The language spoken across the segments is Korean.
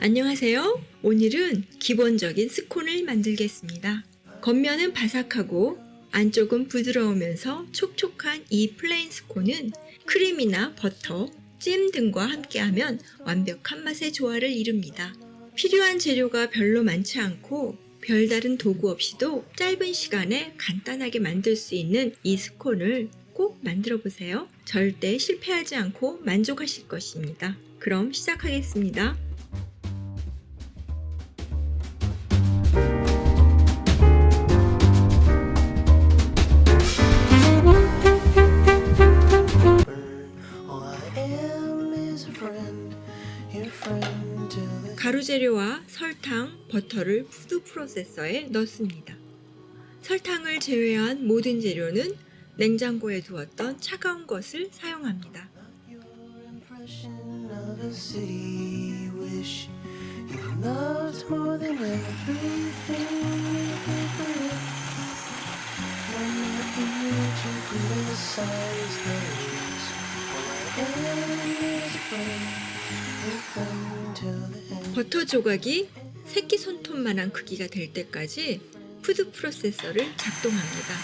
안녕하세요. 오늘은 기본적인 스콘을 만들겠습니다. 겉면은 바삭하고 안쪽은 부드러우면서 촉촉한 이 플레인 스콘은 크림이나 버터, 잼 등과 함께하면 완벽한 맛의 조화를 이룹니다. 필요한 재료가 별로 많지 않고 별다른 도구 없이도 짧은 시간에 간단하게 만들 수 있는 이 스콘을 꼭 만들어 보세요. 절대 실패하지 않고 만족하실 것입니다. 그럼 시작하겠습니다. 가루 재료와 설탕, 버터를 푸드 프로세서에 넣습니다. 설탕을 제외한 모든 재료는 냉장고에 두었던 차가운 것을 사용합니다. 버터 조각이 새끼 손톱만한 크기가 될 때까지 푸드 프로세서를 작동합니다.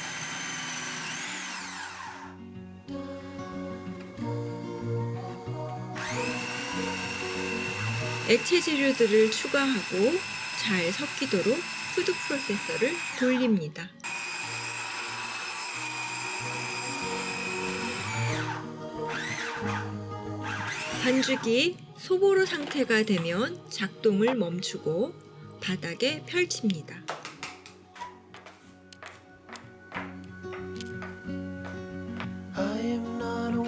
액체 재료들을 추가하고 잘 섞이도록 푸드 프로세서를 돌립니다. 반죽이 소보로 상태가 되면 작동을 멈추고 바닥에 펼칩니다.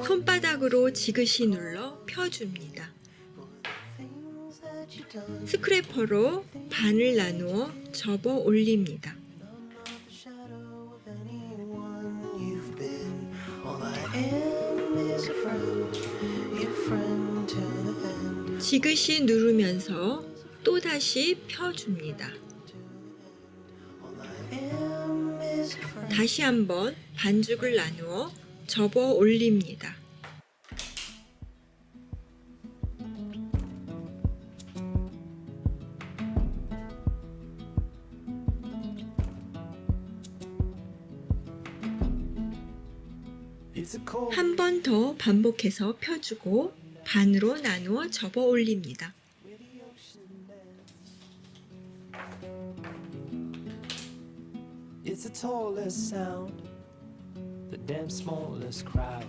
손바닥으로 지그시 눌러 펴줍니다. 스크래퍼로 반을 나누어 접어 올립니다. 지그시 누르면서 또다시 펴줍니다. 다시 한번 반죽을 나누어 접어 올립니다. 한 번 더 반복해서 펴주고 반으로 나누어 접어 올립니다. It's the tallest sound, the damn smallest crowd.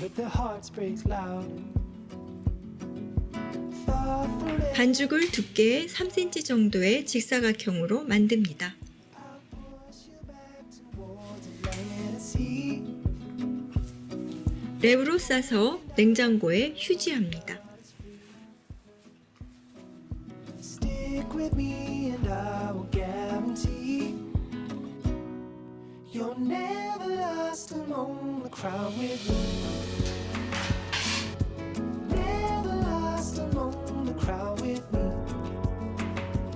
But their hearts break loud. Far from it, 반죽을 두께 3cm 정도의 직사각형으로 만듭니다. 랩으로 싸서 냉장고에 휴지합니다.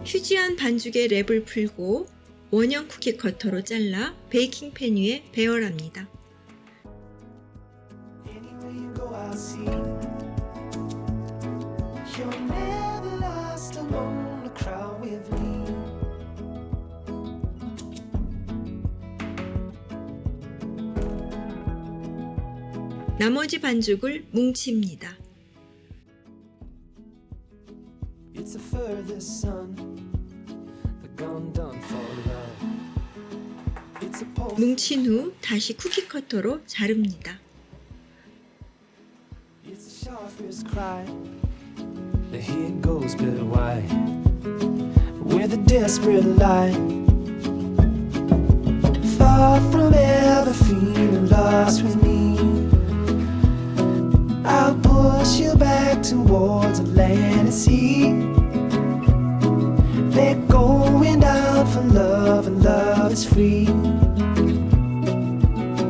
휴지한 반죽에 랩을 풀고 원형 쿠키 커터로 잘라 베이킹 팬 위에 배열합니다. 나머지 반죽을 뭉칩니다. 뭉친 후 다시 쿠키 커터로 자릅니다. Sharpest cry. The here goes bitter white. With a desperate light. Far from ever feeling lost with me. I'll push you back towards and sea. They're going down for love, and love is free.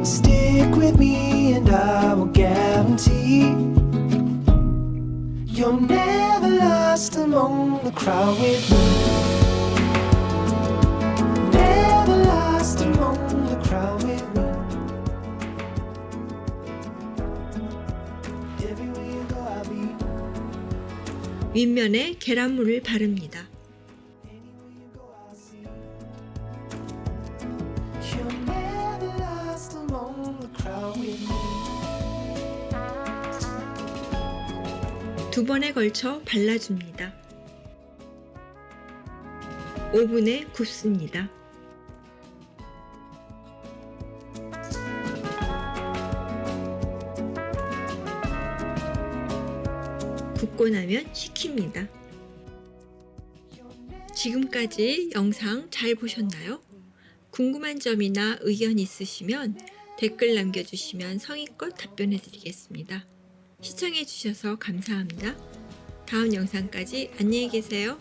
Stick with me, and I will guarantee you're never lost among the crowd with me. Never lost among the crowd with me. 윗면에 계란물을 바릅니다. 두 번에 걸쳐 발라줍니다. 오븐에 굽습니다. 굽고 나면 식힙니다. 지금까지 영상 잘 보셨나요? 궁금한 점이나 의견 있으시면 댓글 남겨주시면 성의껏 답변해 드리겠습니다. 시청해 주셔서 감사합니다. 다음 영상까지 안녕히 계세요.